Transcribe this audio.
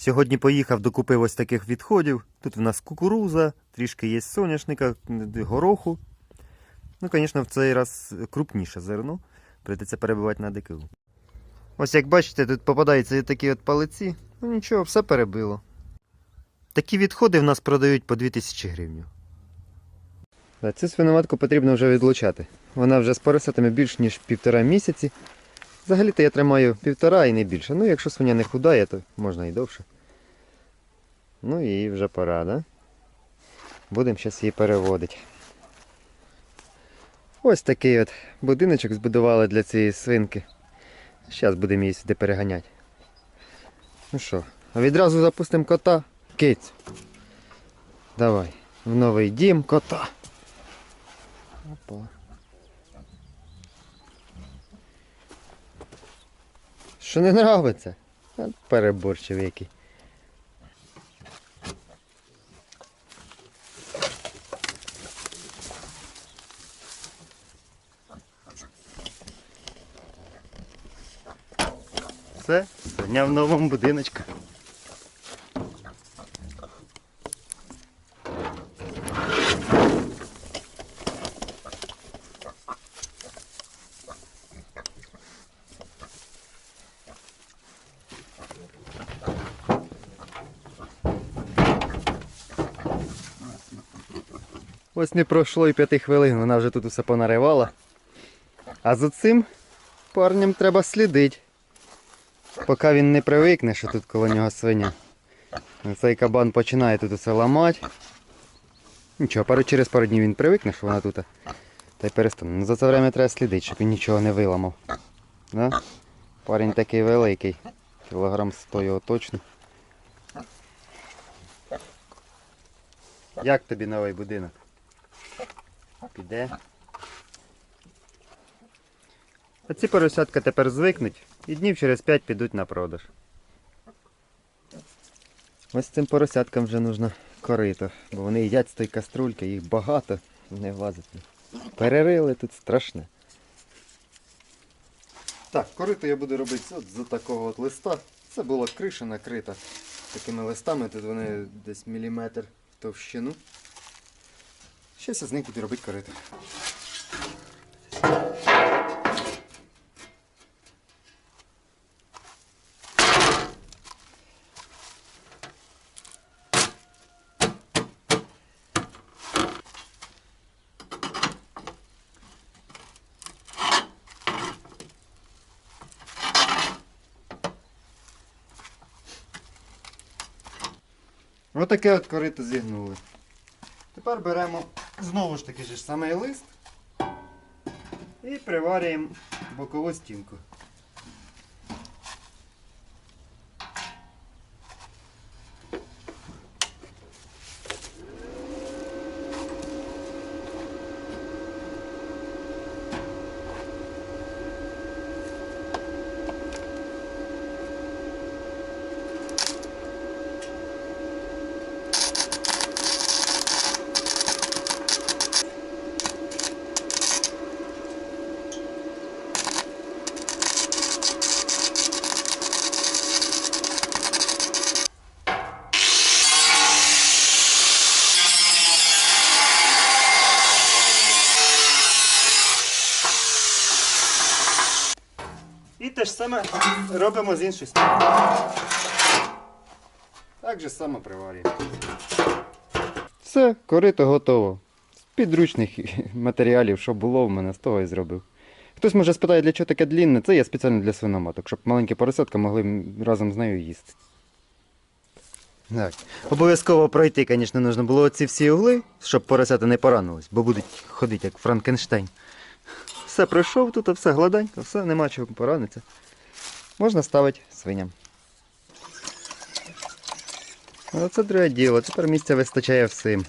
Сьогодні поїхав, докупив ось таких відходів. Тут в нас кукуруза, трішки є соняшника, гороху. Ну, звісно, в цей раз крупніше зерно. Прийдеться перебивати на ДКУ. Ось як бачите, тут попадаються такі от палиці. Ну нічого, все перебило. Такі відходи в нас продають по 2000 гривень. Цю свиноматку потрібно вже відлучати. Вона вже з поросятами більш ніж півтора місяці. Взагалі-то я тримаю півтора і не більше. Ну, якщо свиня не худає, то можна і довше. Ну і вже пора, да? Будемо зараз її переводити. Ось такий от будиночок збудували для цієї свинки. Зараз будемо її сюди переганяти. Ну що, а відразу запустимо кота. Киць. Давай. В новий дім кота. Опа. Що не нравиться? Переборчив який. Все, сьогодні в новому будиночку. Ось не пройшло і п'яти хвилин, вона вже тут усе понаривала. А за цим парнем треба слідити. Поки він не привикне, що тут коло нього свиня. Цей кабан починає тут усе ламати. Нічого, через пару днів він привикне, що вона тут. Та й перестане. Ну за це время треба слідити, щоб він нічого не виламав. Да? Парень такий великий. Кілограм 100 його точно. Як тобі новий будинок? Піде. А ці поросятка тепер звикнуть і днів через 5 підуть на продаж. Ось цим поросяткам вже нужно корито, бо вони їдять з тої каструльки, їх багато не влазить. Перерили тут страшне. Так, корито я буду робити от з такого от листа. Це була криша накрита такими листами, тут вони десь міліметр в товщину. Щось з них буду робити корито. Отаке от корито зігнули. Тепер беремо знову ж таки ж самий лист і приварюємо бокову стінку. І те ж саме робимо з іншої сторони. Так же само приварюємо. Все, корито готово. З підручних матеріалів, що було в мене, з того і зробив. Хтось може спитає, для чого таке длінне, це я спеціально для свиноматок, щоб маленькі поросятка могли разом з нею їсти. Так. Обов'язково пройти, звісно, потрібно було оці всі угли, щоб поросята не поранились, бо будуть ходити як Франкенштейн. Все пройшов тут, все гладенько, все, нема чого поранитися. Можна ставити свиням. Оце друге діло, тепер місця вистачає всім.